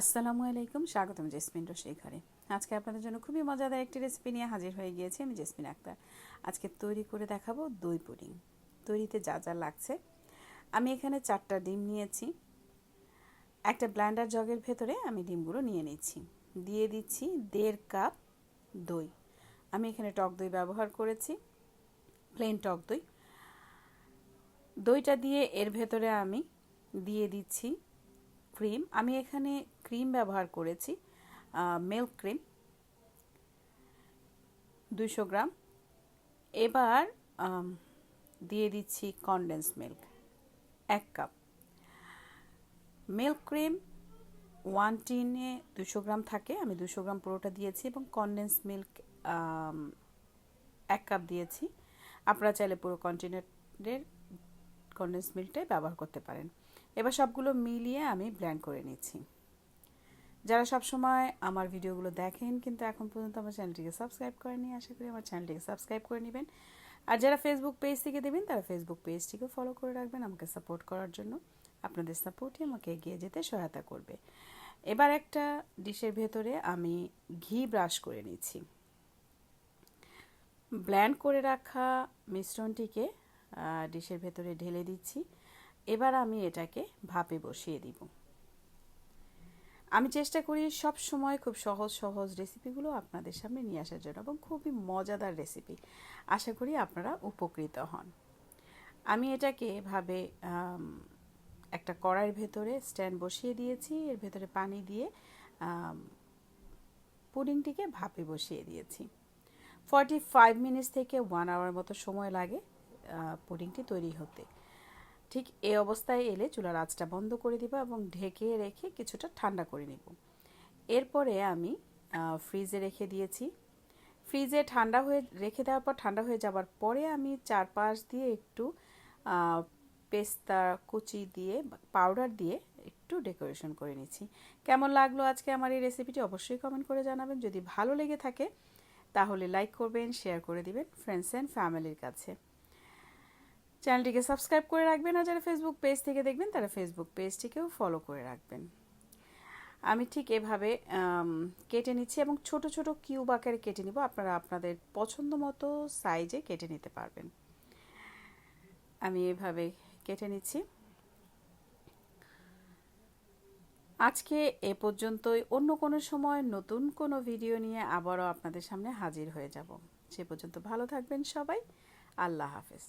আসসালামু আলাইকুম, স্বাগতম জেসমিন রশি ঘরে। আজকে আপনাদের জন্য খুবই মজাদার একটি রেসিপি নিয়ে হাজির হয়ে গিয়েছি আমি জেসমিন আক্তার। আজকে তৈরি করে দেখাবো দই পুডিং। তৈরিতে যা যা লাগছে। আমি এখানে চারটা ডিম নিয়েছি। একটা ব্ল্যান্ডার জগের ভেতরে আমি ডিমগুলো নিয়ে নিচ্ছি। দিয়ে দিচ্ছি দেড় কাপ দই। আমি এখানে টক দই ব্যবহার করেছি প্লেন টক দই। দইটা দিয়ে এর ভেতরে আমি দিয়ে দিচ্ছি ক্রিম, আমি এখানে ক্রিম ব্যবহার করেছি মিল্ক ক্রিম দুইশো গ্রাম। এবার দিয়ে দিচ্ছি কনডেন্স মিল্ক এক কাপ মিল্ক ক্রিম ওয়ান টিনে দুশো গ্রাম থাকে, আমি দুশো গ্রাম পুরোটা দিয়েছি এবং কনডেন্স মিল্ক এক কাপ দিয়েছি। আপনারা চাইলে পুরো কন্টেনারের কনডেন্স মিল্কটাই ব্যবহার করতে পারেন। এবার সবগুলো মিলিয়ে আমি ব্ল্যান্ড করে নিচ্ছি। যারা সবসময় আমার ভিডিওগুলো দেখেন কিন্তু এখন পর্যন্ত আমার চ্যানেলটিকে সাবস্ক্রাইব করেনি আশা করি আমার চ্যানেলটিকে সাবস্ক্রাইব করে নেবেন। আর যারা ফেসবুক পেজ থেকে দেবেন, তারা ফেসবুক পেজটিকে ফলো করে রাখবেন আমাকে সাপোর্ট করার জন্য। আপনাদের সাপোর্টই আমাকে এগিয়ে যেতে সহায়তা করবে। এবার একটা ডিশের ভেতরে আমি ঘি ব্রাশ করে নিচ্ছি। ব্ল্যান্ড করে রাখা মিশ্রণটিকে ডিশের ভেতরে ঢেলে দিচ্ছি। এবার আমি এটাকে ভাপে বসিয়ে দিব। আমি চেষ্টা করি সব সময় খুব সহজ সহজ রেসিপিগুলো আপনাদের সামনে নিয়ে আসার জন্য এবং খুবই মজাদার রেসিপি। আশা করি আপনারা উপকৃত হন। আমি এটাকে এভাবে একটা কড়াইয়ের ভেতরে স্ট্যান্ড বসিয়ে দিয়েছি। এর ভেতরে পানি দিয়ে পুডিংটিকে ভাপে বসিয়ে দিয়েছি। ফর্টি ফাইভ মিনিটস থেকে ওয়ান আওয়ার মতো সময় লাগে। পুডিংটি তৈরি হতে। ঠিক এই অবস্থায় এলে চুলার আঁচটা বন্ধ করে দিব এবং ঢেকে রেখে কিছুটা ঠান্ডা করে নেব। এরপরে আমি ফ্রিজে রেখে দিয়েছি। ফ্রিজে ঠান্ডা হয়ে, রেখে দেওয়ার পর ঠান্ডা হয়ে যাওয়ার পরে আমি চারপাশ দিয়ে একটু পেস্তা, কুচি দিয়ে পাউডার দিয়ে একটু ডেকোরেশন করে নিচ্ছি। কেমন লাগল আজকে আমার এই রেসিপিটি অবশ্যই কমেন্ট করে জানাবেন। যদি ভালো লেগে থাকে, তাহলে লাইক করবেন, শেয়ার করে দিবেন ফ্রেন্ডস অ্যান্ড ফ্যামিলির কাছে। চ্যানেলটিকে সাবস্ক্রাইব করে রাখবেন আর যারা ফেসবুক পেজ থেকে দেখবেন, তারা ফেসবুক পেজটিকেও ফলো করে রাখবেন। আমি ঠিক এভাবে কেটে নিচ্ছি এবং ছোট ছোট কিউব আকারে কেটে নিব। আপনারা আপনাদের পছন্দ মতো সাইজে কেটে নিতে পারবেন। আমি এভাবে কেটে নিচ্ছি। আজকে এ পর্যন্তই। অন্য কোনো সময় নতুন কোনো ভিডিও নিয়ে আবারও আপনাদের সামনে হাজির হয়ে যাব। সে পর্যন্ত ভালো থাকবেন সবাই। আল্লাহ হাফেজ।